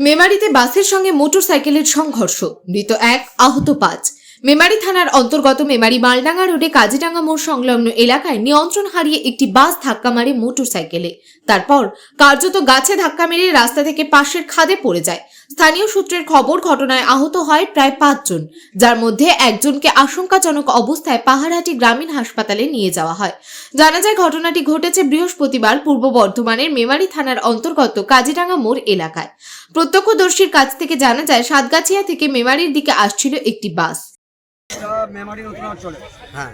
মেমারিতে বাসের সঙ্গে মোটরসাইকেলের সংঘর্ষ মৃত এক আহত পাঁচ। মেমারি থানার অন্তর্গত মেমারি মালডাঙ্গা রোডে কাজিডাঙ্গা মোড় সংলগ্ন এলাকায় নিয়ন্ত্রণ হারিয়ে একটি বাস ধাক্কা মারে মোটর সাইকেলে তারপর কার্যত গাছে ধাক্কা মেরে রাস্তা থেকে পাশের খাদে পড়ে যায়। স্থানীয় সূত্রের খবর, ঘটনায় আহত হয় প্রায় পাঁচজন, যার মধ্যে একজনকে আশঙ্কাজনক অবস্থায় পাহাড়হাটি গ্রামীণ হাসপাতালে নিয়ে যাওয়া হয়। জানা যায়, ঘটনাটি ঘটেছে বৃহস্পতিবার পূর্ব বর্ধমানের মেমারি থানার অন্তর্গত কাজিডাঙ্গা মোড় এলাকায়। প্রত্যক্ষদর্শীর কাছ থেকে জানা যায়, সাতগাছিয়া থেকে মেমারির দিকে আসছিল একটি বাস। এটা মেমারি নতুন চলে। হ্যাঁ।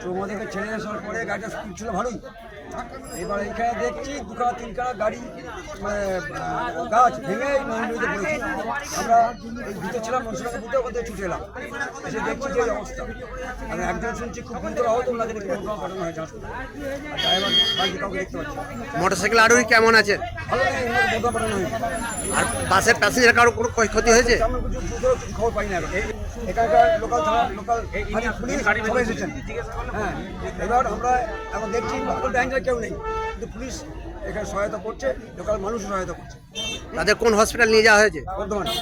তো ছেড়ে আসার পরে গাড়িটা স্পিড ছিল ভালোই। এবার দেখছি দুখানা তিনখানা গাড়ি মানে গাছ ভেঙে এই নদীতে আমরা এই ভিতরে ছিলাম মনসুরাকে বুঝতে ওখান থেকে ছুটে এলাম। এসে দেখছি যে অবস্থা। আর একজন শুনছি খুব গুরুতর আহত ওনাকে ঘটনা হয়েছে ড্রাইভার বাইকে কাউকে দেখতে পাচ্ছি না। মোটরসাইকেল আরোহী কেমন আছে? ভালো পাঠানো হয়েছে আর বাসের প্যাসেঞ্জার কারও কোনো ক্ষয়ক্ষতি হয়েছে? খবর পাই না এখন। এই- এখানকার লোকাল থানা লোকাল মানে পুলিশ সবাই এসেছেন। হ্যাঁ এবার আমরা এখন দেখছি লোকাল ড্যাঙ্গার কেউ নেই কিন্তু পুলিশ এখানে সহায়তা করছে লোকাল মানুষ সহায়তা করছে। তাদের কোন হসপিটাল নিয়ে যাওয়া হয়েছে? বর্ধমানে।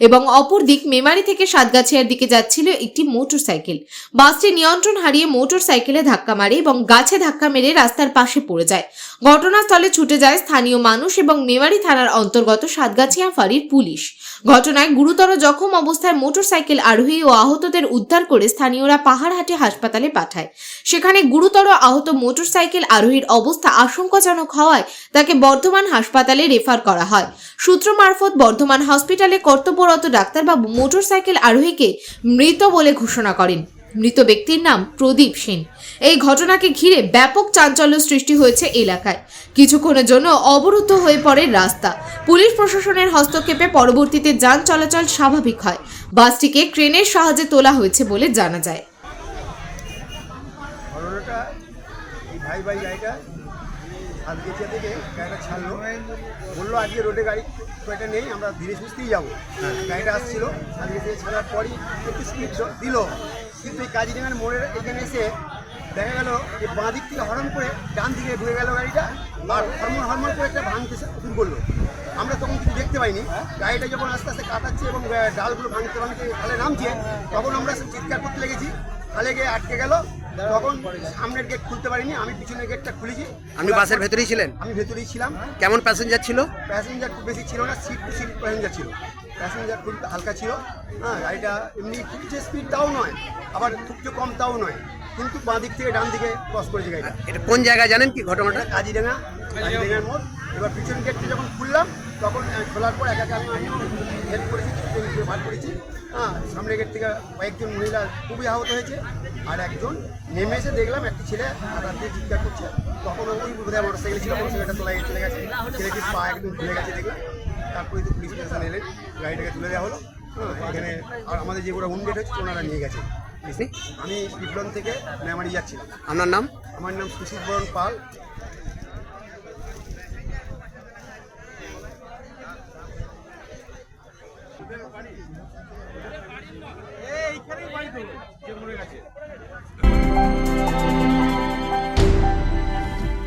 এবং অপর দিক মেমারি থেকে সাতগাছিয়ার দিকে যাচ্ছিল একটি মোটরসাইকেল। বাসটি নিয়ন্ত্রণ হারিয়ে মোটরসাইকেলে ধাক্কা মারে এবং গাছে ধাক্কা মেরে রাস্তার পাশে পড়ে যায়। ঘটনাস্থলে ছুটে যায় স্থানীয় মানুষ এবং মেমারি থানার অন্তর্গত সাতগাছিয়া ফাঁড়ির পুলিশ। ঘটনায় গুরুতর জখম অবস্থায় মোটরসাইকেল আরোহী ও আহতদের উদ্ধার করে স্থানীয়রা পাহাড়হাটি হাসপাতালে পাঠায়। সেখানে গুরুতর আহত মোটরসাইকেল আরোহীর অবস্থা আশঙ্কাজনক হওয়ায় তাকে বর্ধমান হাসপাতালে রেফার করা হয়। সূত্র মারফত বর্ধমান হসপিটালে কর্তব্যরত ডাক্তারবাবু মোটরসাইকেল আরোহীকে মৃত বলে ঘোষণা করেন। মৃত ব্যক্তির নাম প্রদীপ সেন। এই ঘটনাকে ঘিরে ব্যাপক চাঞ্চল্য সৃষ্টি হয়েছে এলাকায়। কিছুক্ষণের জন্য অবরুদ্ধ হয়ে পড়ে রাস্তা। পুলিশ প্রশাসনের হস্তক্ষেপে পরবর্তীতে যান চলাচল স্বাভাবিক হয়। বাসটিকে ক্রেনের সাহায্যে তোলা হয়েছে বলে জানা যায়। সাতগেছিয়া থেকে গাড়িটা ছাড়লো। বলল আজকে রোডে গাড়ি একটা নেই আমরা ধীরে সুস্থেই যাব। গাড়িটা আসছিল সাতগেছিয়া ছাড়ার পরই একটু স্পিড দিল। কিন্তু এই কাজিডাঙ্গার মোড়ের এখানে এসে দেখা গেল যে বাঁ দিক থেকে হরন করে ডান দিকে ঢুকে গেল গাড়িটা আর হরমোন হরমোন করে একটা ভাঙতে শুরু করল। আমরা তখন কিছু দেখতে পাইনি। গাড়িটা যখন আস্তে আস্তে কাটাচ্ছে এবং ডালগুলো ভাঙতে ভাঙতে খালে নামছে তখন আমরা চিৎকার করতে লেগেছি। খালে গিয়ে আটকে গেল তখন সামনের গেট খুলতে পারিনি আমি পিছনের গেটটা খুলেছি। আপনি বাসের ভেতরেই ছিলেন? আমি ভেতরেই ছিলাম। কেমন প্যাসেঞ্জার ছিল? প্যাসেঞ্জার খুব বেশি ছিল না সিট টু সিট প্যাসেঞ্জার ছিল। প্যাসেঞ্জার খুব হালকা ছিল। হ্যাঁ গাড়িটা এমনি খুব যে স্পিড তাও নয় আবার খুব যে কম তাও নয়। কিন্তু বাঁ দিক থেকে ডান দিকে ক্রস করেছে গাড়িটা। এটা কোন জায়গায় জানেন কি ঘটনাটা? কাজিডাঙ্গা কাজিডাঙ্গার মোড়। এবার পিছন গেটটা যখন খুললাম তখন খোলার পর একা একা আমি হেল্প করেছি টিপে বার করেছি। হ্যাঁ সামনের গেট থেকে কয়েকজন মহিলা খুবই আহত হয়েছে আর একজন নেমে এসে দেখলাম একটি ছেলে হাতার দিয়ে চিৎকার করছে। তখন ওই বোধহয় মোটর সাইকেল ছিল মোটর সাইকেলটা তোলা চলে গেছে। ছেলেটির পা একদম খুলে গেছে দেখলাম। তারপরে তো পুলিশ স্টেশন এলেন গাড়িটাকে তুলে দেওয়া হলো। হ্যাঁ এখানে আর আমাদের যেগুলো গেট হচ্ছে ওনারা নিয়ে গেছে? আমি বিপ্লন থেকে মেমারি যাচ্ছিলাম। আপনার নাম? আমার নাম সুশীল বরণ পাল।